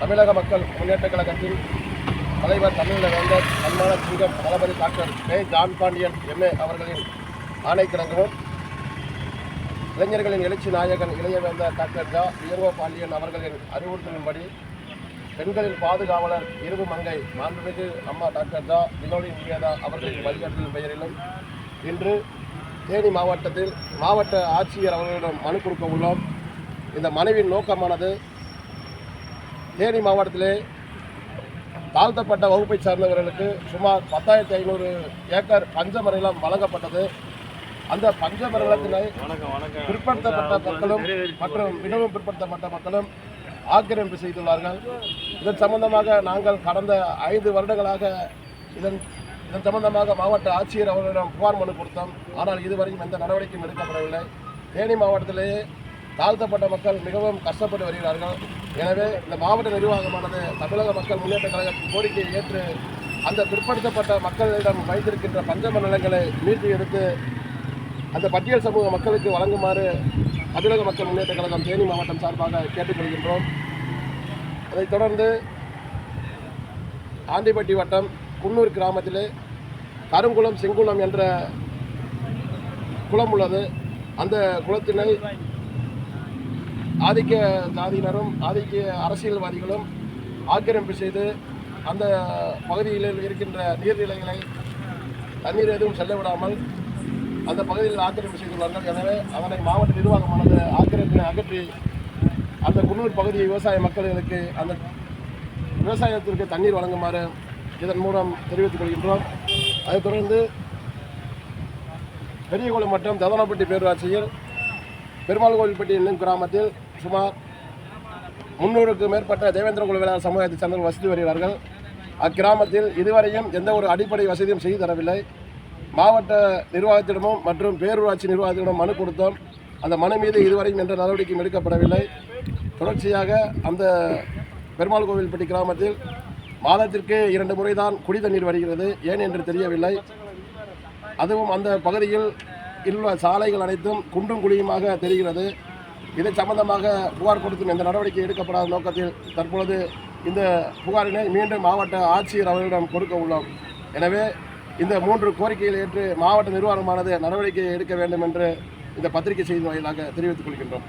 தமிழக மக்கள் முன்னேற்ற கழகத்தின் தலைவர் தமிழக வேந்தர் சன்மான சிங்கம் தளபதி doctor K. John Pandian MA அவர்களின் ஆணைக்கிணங்கவும் இளைஞர்களின் எழுச்சி நாயகன் இளையவேந்தர் டாக்டர் ஜா. இளங்கோ பாண்டியன் அவர்களின் அறிவுறுத்தலின்படி பெண்களின் பாதுகாவலர் இருவு மங்கை மாண்புமிகு அம்மா டாக்டர் ஜா. வினோலி நிவேதா அவர்களின் வழிகாட்டுதல் பெயரிலும் இன்று தேனி மாவட்டத்தில் மாவட்ட ஆட்சியர் அவர்களிடம் மனு கொடுக்க உள்ளோம். இந்த மனுவின் நோக்கமானது தேனி மாவட்டத்திலே தாழ்த்தப்பட்ட வகுப்பை சார்ந்தவர்களுக்கு சுமார் பத்தாயிரத்தி ஐநூறு ஏக்கர் பஞ்சமர நிலம் வழங்கப்பட்டது. அந்த பஞ்சமர நிலத்தினை பிற்படுத்தப்பட்ட மக்களும் மற்றும் மிகவும் பிற்படுத்தப்பட்ட மக்களும் ஆக்கிரமிப்பு செய்துள்ளார்கள். இதன் சம்பந்தமாக நாங்கள் கடந்த ஐந்து வருடங்களாக இதன் இதன் சம்பந்தமாக மாவட்ட ஆட்சியர் அவர்களிடம் புகார் மனு கொடுத்தோம். ஆனால் இதுவரையும் எந்த நடவடிக்கையும் எடுக்கப்படவில்லை. தேனி மாவட்டத்திலேயே தாழ்த்தப்பட்ட மக்கள் மிகவும் கஷ்டப்பட்டு வருகிறார்கள். எனவே இந்த மாவட்ட நிர்வாகமானது தமிழக மக்கள் முன்னேற்ற கழகத்தின் கோரிக்கையை ஏற்று அந்த பிற்படுத்தப்பட்ட மக்களிடம் வைத்திருக்கின்ற பஞ்சம நிலங்களை மீட்டு எடுத்து அந்த பட்டியல் சமூக மக்களுக்கு வழங்குமாறு தமிழக மக்கள் முன்னேற்ற கழகம் தேனி மாவட்டம் சார்பாக கேட்டுக்கொள்கின்றோம். அதைத் தொடர்ந்து ஆண்டிப்பட்டி வட்டம் குன்னூர் கிராமத்திலே கருங்குளம் செங்குளம் என்ற குளம் உள்ளது. அந்த குளத்தினை ஆதிக்க ஜாதியினரும் ஆதிக்க அரசியல்வாதிகளும் ஆக்கிரமிப்பு செய்து அந்த பகுதிகளில் இருக்கின்ற நீர்நிலைகளை தண்ணீர் எதுவும் செல்ல விடாமல் அந்த பகுதியில் ஆக்கிரமிப்பு செய்துள்ளார்கள். எனவே அதனை மாவட்ட நிர்வாகமானது ஆக்கிரமிப்பினை அகற்றி அந்த குன்னூர் பகுதியை விவசாய மக்களுக்கு அந்த விவசாயத்திற்கு தண்ணீர் வழங்குமாறு இதன் மூலம் தெரிவித்துக் கொள்கின்றோம். அதைத் தொடர்ந்து பெரியகுளம் மற்றும் ததனப்பட்டி பேரூராட்சியில் பெருமாள் கோவில்பட்டி என்னும் கிராமத்தில் சுமார் முன்னூறுக்கு மேற்பட்ட தேவேந்திர குழுவினர் சமுதாயத்தை சமுதாயத்தைச் சேர்ந்தவர்கள் வசித்து வருகிறார்கள். அக்கிராமத்தில் இதுவரையும் எந்த ஒரு அடிப்படை வசதியும் செய்து தரவில்லை. மாவட்ட நிர்வாகத்திடமும் மற்றும் பேரூராட்சி நிர்வாகத்திடம் மனு கொடுத்தோம். அந்த மனு மீது இதுவரையும் எந்த நடவடிக்கையும் எடுக்கப்படவில்லை. தொடர்ச்சியாக அந்த பெருமாள் கோவில்பட்டி கிராமத்தில் மாதத்திற்கு இரண்டு முறை தான் குடி தண்ணீர் வருகிறது. ஏன் என்று தெரியவில்லை. அதுவும் அந்த பகுதியில் உள்ள சாலைகள் அனைத்தும் குண்டும் குழியுமாக தெரிகிறது. இதை சம்பந்தமாக புகார் கொடுத்தும் எந்த நடவடிக்கை எடுக்கப்படாத நோக்கத்தில் தற்பொழுது இந்த புகாரினை மீண்டும் மாவட்ட ஆட்சியர் அவர்களிடம் கொடுக்க உள்ளோம். எனவே இந்த மூன்று கோரிக்கைகளை ஏற்று மாவட்ட நிர்வாகமானது நடவடிக்கை எடுக்க வேண்டும் என்று இந்த பத்திரிகை செய்தி வாயிலாக தெரிவித்துக் கொள்கின்றோம்.